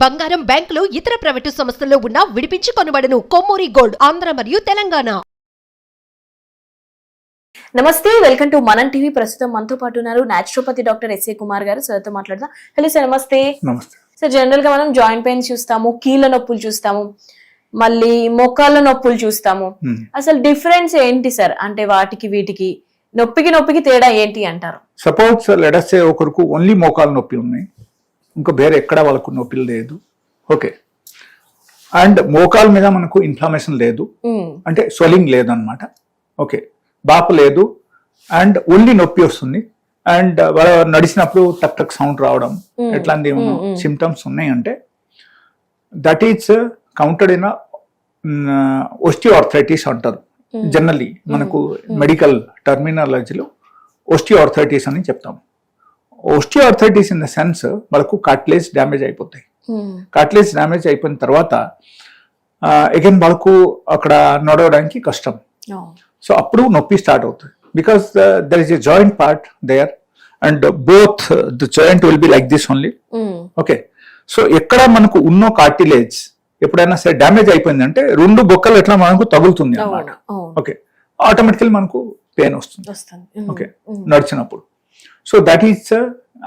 బంగారం బ్యాంకులు ఇతర ప్రైవేటు సంస్థల్లో ఉన్న విడిపించి కొనబడను కొమ్మూరి గోల్డ్ ఆంధ్ర మరియు తెలంగాణ. నమస్తే వెల్కమ్ టు మనం టీవీ. ప్రస్తుతం మనతో పాటు ఉన్నారు నాచురోపతి డాక్టర్ ఎస్ఏ కుమార్ గారు. సార్తో మాట్లాడదాం. Hello sir namaste. సార్ జనరల్గా మనం జాయింట్ పెయిన్స్ చూస్తాము కీళ్ళ నొప్పులు చూస్తాము మళ్ళీ మోకాళ్ళ నొప్పులు చూస్తాము. అసలు డిఫరెన్స్ ఏంటి సార్? అంటే వాటికి వీటికి నొప్పికి నొప్పికి తేడా ఏంటి అంటారు? సపోజ్ లెడసే ఒకరికి ఓన్లీ మోకాలు నొప్పి ఉన్నాయి. ఇంకా వేరే ఎక్కడ వాళ్ళకు నొప్పి లేదు. ఓకే అండ్ మోకాల మీద మనకు ఇన్ఫ్లమేషన్ లేదు. ఉమ్, అంటే స్వెల్లింగ్ లేదనమాట ఓకే బాపు లేదు. అండ్ ఓన్లీ నొప్పి వస్తుంది. అండ్ వాళ్ళ నడిచినప్పుడు టక్ టక్ సౌండ్ రావడం. Hmm. ఎట్లాంటి Hmm, hmm. సిమ్టమ్స్ ఉన్నాయి అంటే that is counted in arthritis అంటారు. Hmm. జనరల్లీ మనకు మెడికల్ టర్మినాలజీలో ఆర్థరైటిస్ అని చెప్తాం. ఆర్థరైటిస్ ఇన్ ద సెన్స్ వాళ్ళకు కార్ట్లేజ్ డ్యామేజ్ అయిపోతాయి. ఉమ్, కార్ట్లేజ్ డ్యామేజ్ అయిపోయిన తర్వాత అగైన్ వాళ్ళకు అక్కడ నడవడానికి కష్టం. సో అప్పుడు నొప్పి స్టార్ట్ అవుతుంది. Because there is a joint part there and both the joint will be like this only okay so ఎక్కడ మనకు ఉన్న కార్టిలేజ్ ఎప్పుడైనా సరే డ్యామేజ్ అయిపోయిందంటే రెండు బొక్కలు ఎట్లా మనకు తగులుతుంది. ఓకే ఆటోమేటికల్ మనకు పెయిన్ వస్తుంది. వస్తుంది. ఉమ్, ఓకే ఉమ్, నడిచినప్పుడు so that is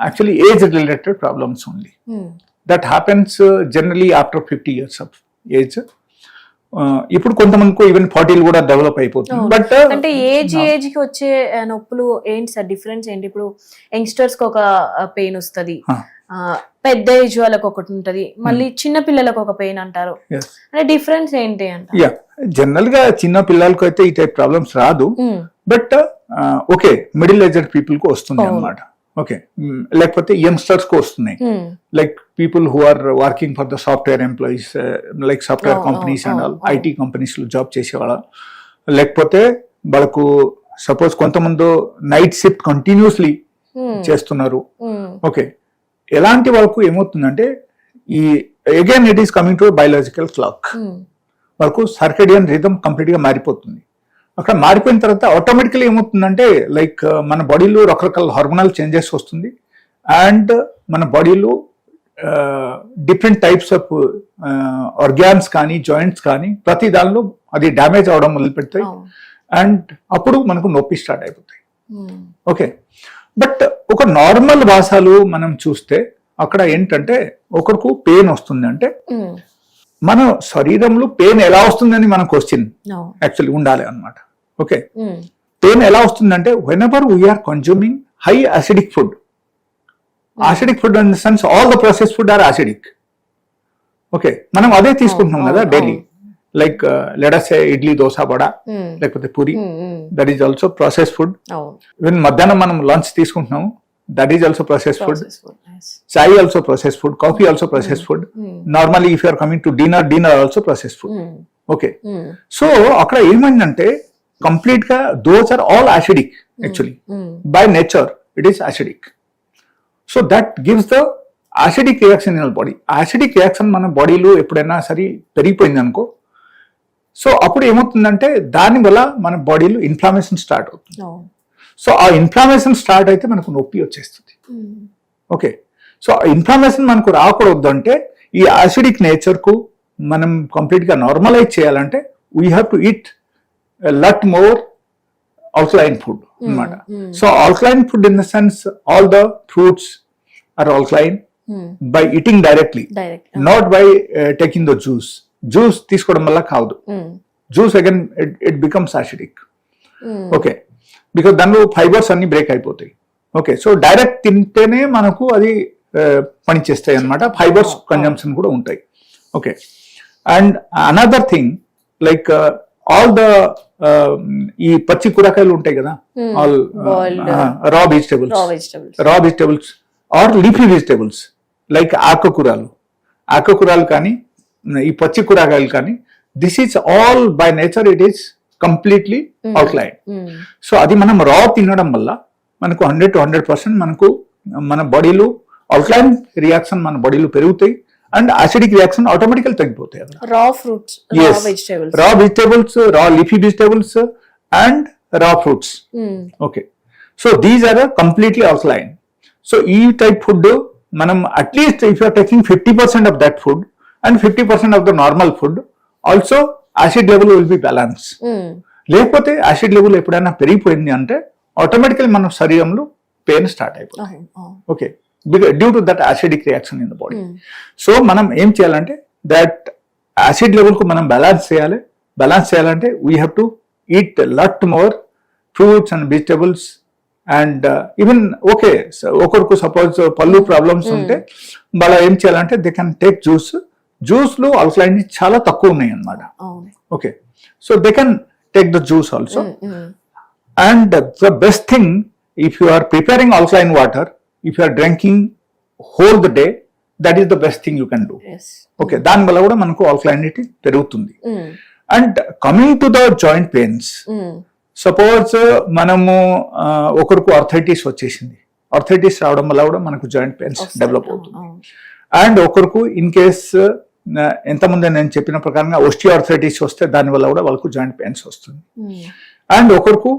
actually age related problems only um, that happens generally after fifty years of age ఇప్పుడు కొంతమందికి ఈవెన్ ఫార్టీలు కూడా డెవలప్ అయిపోతుంది. బట్ అంటే ఏజ్ ఏజ్కి వచ్చే నొప్పులు ఏంటి సార్? డిఫరెన్స్ ఏంటి? ఇప్పుడు యంగ్స్టర్స్కి ఒక పెయిన్ వస్తది. పెద్ద ఏజ్ వాళ్ళకి ఒకటి ఉంటది. మళ్ళీ చిన్న పిల్లలకు ఒక పెయిన్ అంటారు. అంటే డిఫరెన్స్ ఏంటి అంట యా జనరల్గా చిన్న పిల్లలకు అయితే ఈ టైప్ ప్రాబ్లమ్స్ రాదు. బట్ ఓకే మిడిల్ ఏజ్డ్ పీపుల్కు వస్తుంది. అనమాట ఓకే లేకపోతే యంగ్స్టర్స్కు వస్తున్నాయి like people who are working for the software employees like software companies and all. IT కంపెనీస్లో జాబ్ చేసేవాళ్ళ. లేకపోతే వాళ్ళకు సపోజ్ కొంతమంది నైట్ షిఫ్ట్ కంటిన్యూస్లీ చేస్తున్నారు. ఓకే ఎలాంటి వాళ్ళకు ఏమవుతుందంటే ఈ again it is coming to biological clock వాళ్ళకు సర్కడియన్ రిథమ్ కంప్లీట్గా మారిపోతుంది. అక్కడ మారిపోయిన తర్వాత ఆటోమేటికలీ ఏమవుతుందంటే లైక్ మన బాడీలో రకరకాల హార్మోనల్ చేంజెస్ వస్తుంది. అండ్ మన బాడీలో డిఫరెంట్ టైప్స్ ఆఫ్ ఆర్గాన్స్ కానీ జాయింట్స్ కానీ ప్రతి దానిలో అది డ్యామేజ్ అవడం మొదలు పెడతాయి అవును. అండ్ అప్పుడు మనకు నొప్పి స్టార్ట్ అయిపోతాయి. ఓకే బట్ ఒక నార్మల్ భాషలు మనం చూస్తే అక్కడ ఏంటంటే ఒకరికి పెయిన్ వస్తుంది అంటే ఉమ్, మన శరీరంలో పెయిన్ ఎలా వస్తుందని మన క్వశ్చన్. యాక్చువల్లీ ఉండాలి అన్నమాట. ఓకే ఉమ్, పెయిన్ ఎలా వస్తుందంటే whenever we are consuming high acidic food acidic food in the sense all the process food are acidic okay మనం అదే తీసుకుంటున్నాం అవును, కదా డైలీ లైక్ లెడస్ ఇడ్లీ దోశ వడ లేకపోతే puri. That is also process food. Even మధ్యాహ్నం మనం లంచ్ తీసుకుంటున్నాం that is also process food Processed food, yes. Chai also process food coffee also process food um, normally if you are coming to dinner dinner also process food um, okay um, so అక్కడ ఏమైందంటే కంప్లీట్గా those are all acidic actually by nature it is acidic so that gives the acidic reaction in body acidic reaction మన బాడీలో ఎప్పుడైనా సరే పెరిగిపోయింది అనుకో. So అప్పుడు ఏమవుతుందంటే దాని వల్ల మన బాడీలో ఇన్ఫ్లామేషన్ స్టార్ట్ అవుతుంది. అవును. సో ఆ ఇన్ఫ్లామేషన్ స్టార్ట్ అయితే మనకు నొప్పి వచ్చేస్తుంది. ఓకే సో ఆ ఇన్ఫ్లమేషన్ మనకు రాకూడదు అంటే ఈ యాసిడిక్ నేచర్కు మనం కంప్లీట్గా నార్మలైజ్ చేయాలంటే we have to eat lot more alkaline food అన్నమాట. mm. So alkaline food in the sense all the fruits are alkaline by eating directly direct not by taking the juice juice తీసుకోవడం వల్ల కాదు. Juice again it becomes acidic um, okay because దానిలో fibres అన్ని break అయిపోతాయి okay so direct తింటేనే మనకు అది ఆ, పనిచేస్తాయి అన్నమాట ఫైబర్స్ కన్జంప్షన్ కూడా ఉంటాయి okay and another thing like all the ఈ పచ్చి కూరగాయలు ఉంటాయి కదా. All. Raw vegetables. Raw vegetables are leafy vegetables like ఆకుకూరలు ఆకుకూరలు కానీ ఈ పచ్చి కూరగాయలు కానీ this is all by nature it is completely. Alkaline so అది మనం రా తినడం వల్ల మనకు హండ్రెడ్ టు హండ్రెడ్ పర్సెంట్ మనకు మన బాడీలో అవుట్లైన్ రియాక్షన్ మన బాడీలో పెరుగుతాయి అండ్ యాసిడిక్ రియాక్షన్ ఆటోమేటికల్ తగ్గిపోతాయి అక్కడ. Raw fruits, raw Yes. vegetables. Raw vegetables raw leafy vegetables and raw fruits okay so these are completely alkaline so ఈ టైప్ ఫుడ్ మనం at least if you are taking fifty percent of that food and fifty percent of the normal food also acid level will be balance లేకపోతే acid level ఎప్పుడైనా పెరిగిపోయింది అంటే automatically మన శరీరంలో pain start అయిపోతుంది. Okay due to that acidic reaction in the body so మనం ఏం చేయాలంటే దట్ యాసిడ్ లెవెల్కు మనం బ్యాలెన్స్ చేయాలి. బ్యాలెన్స్ చేయాలంటే we have to eat lot more fruits and vegetables and even okay ఒకరికి సపోజ్ పళ్ళు ప్రాబ్లమ్స్ ఉంటే వాళ్ళ ఏం చేయాలంటే దే కెన్ టేక్ జ్యూస్ జ్యూస్లో ఆల్కలైన్ చాలా తక్కువ ఉన్నాయి అన్నమాట అవును okay so they can take the juice also the best thing, if you are preparing alkaline water, if you are drinking whole the day, that is the best thing you can do. yes. Okay దానివల్ల కూడా మనకు alkalinity పెరుగుతుంది. And coming to the joint pains suppose మనము ఆ, ఒకరికి arthritis వచ్చేసింది. Arthritis రావడం వల్ల కూడా మనకు జాయింట్ పెయిన్స్. డెవలప్ అవుతుంది. అండ్ ఒకరికి ఇన్ కేస్ ఎంతమంది నేను చెప్పిన ప్రకారంగా ఆర్థరైటిస్ వస్తే దానివల్ల కూడా వాళ్ళకు జాయింట్ పెయిన్స్ వస్తుంది. అండ్ ఒకరికి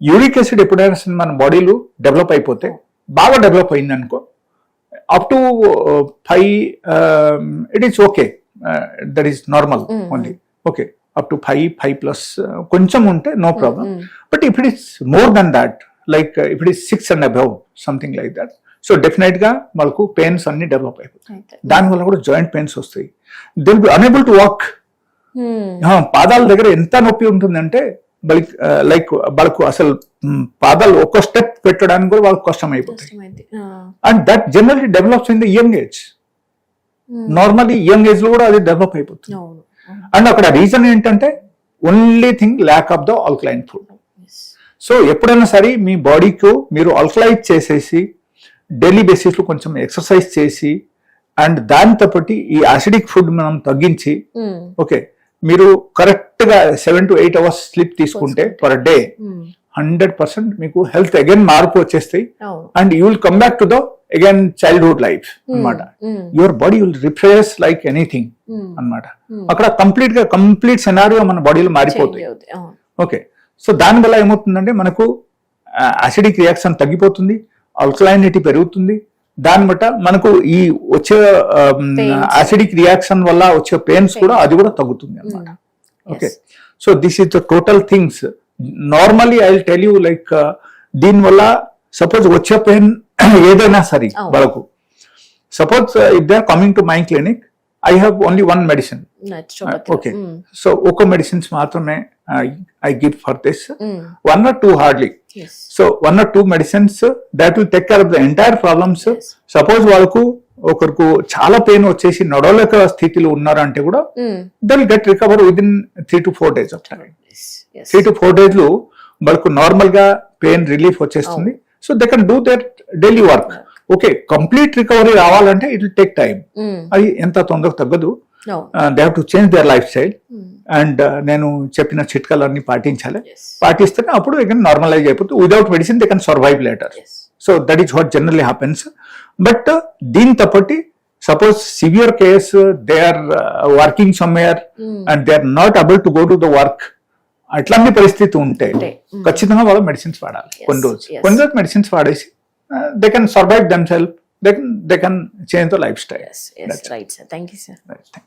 యూరిక్ యాసిడ్ ఎప్పుడైనా సరే మన బాడీలో డెవలప్ అయిపోతే బాగా డెవలప్ అయింది అనుకో up to five it is okay that is normal. Only okay up to five five plus కొంచెం ఉంటే no problem. But if it is more then that like if it is six and above something like that so డెఫినెట్గా వాళ్ళకు pains అన్ని develop అయిపోతాయి. దానివల్ల కూడా joint pains వస్తాయి. They'll be unable to walk పాదాల దగ్గర ఎంత నొప్పి ఉంటుందంటే వాళ్ళకి లైక్ వాళ్ళకు అసలు పాదాలు ఒక్క స్టెప్ పెట్టడానికి కూడా వాళ్ళకి కష్టం అయిపోతాయి and that generally develops in the young age normally young ఏజ్లో కూడా అది డెవలప్ అయిపోతుంది. అండ్ అక్కడ రీజన్ ఏంటంటే only thing lack of the alkaline food. So ఎప్పుడైనా సరే మీ బాడీకి మీరు ఆల్కలైజ్ చేసేసి డైలీ బేసిస్లో కొంచెం ఎక్సర్సైజ్ చేసి అండ్ దాంతో పాటు ఈ యాసిడిక్ ఫుడ్ మనం తగ్గించి ఉమ్, ఓకే మీరు కరెక్ట్గా seven to eight hours sleep తీసుకుంటే per day um, hundred percent మీకు హెల్త్ అగైన్ మార్పు వచ్చేస్తాయి. And you will come back to the again childhood life అన్నమాట. ఉమ్, your body will refresh like anything Hmm. అక్కడ కంప్లీట్గా కంప్లీట్ సెనారియో మన బాడీలో మారిపోతాయి. ఓకే సో దానివల్ల ఏమవుతుందంటే మనకు అసిడిక్ రియాక్షన్ తగ్గిపోతుంది. ఆల్కలైనిటీ పెరుగుతుంది. దాని బట్ట మనకు ఈ వచ్చే. అసిడిక్ రియాక్షన్ వల్ల వచ్చే పెయిన్స్ కూడా అది కూడా తగ్గుతుంది అన్నమాట. ఉమ్, okay. So this is the total things normally I will tell you like దీనివల్ల సపోజ్ వచ్చే పెయిన్ ఏదైనా సరే అవును. వాళ్ళకు. Suppose if they are coming to my clinic I have only one medicine. Okay so ఒక మెడిసిన్స్ మాత్రమే I give for this one or two hardly yes. So one or two medicines that will take care of the entire problems. Suppose వాళ్ళకు ఒకరికి చాలా pain వచ్చేసి నడవలేక స్థితిలో ఉన్నారంటే కూడా they'll get recover within three to four days of time. Three to four డేస్లో వాళ్ళకు నార్మల్గా పెయిన్ రిలీఫ్ వచ్చేస్తుంది. So they can do their daily work okay complete recovery రావాలంటే ఇట్ విల్ టేక్ టైం అది ఎంత తొందరగా తగ్గదు. They have to change their lifestyle and నేను చెప్పిన చిట్కాలన్నీ పాటించాలి. పాటిస్తేనే అప్పుడు ఇక నార్మలైజ్ అయిపోతుంది without medicine they can survive later. So that is what generally happens but దీంతో పాటు suppose severe case they are working somewhere and they are not able to go to the work అట్లాంటి పరిస్థితి ఉంటే ఉంటే, mm. ఖచ్చితంగా వాళ్ళు medicines వాడాలి కొన్ని రోజు. కొన్ని రోజు మెడిసిన్స్ వాడేసి they can survive themself they can they can change the lifestyle yes, right, sir. Thank you, sir. Thank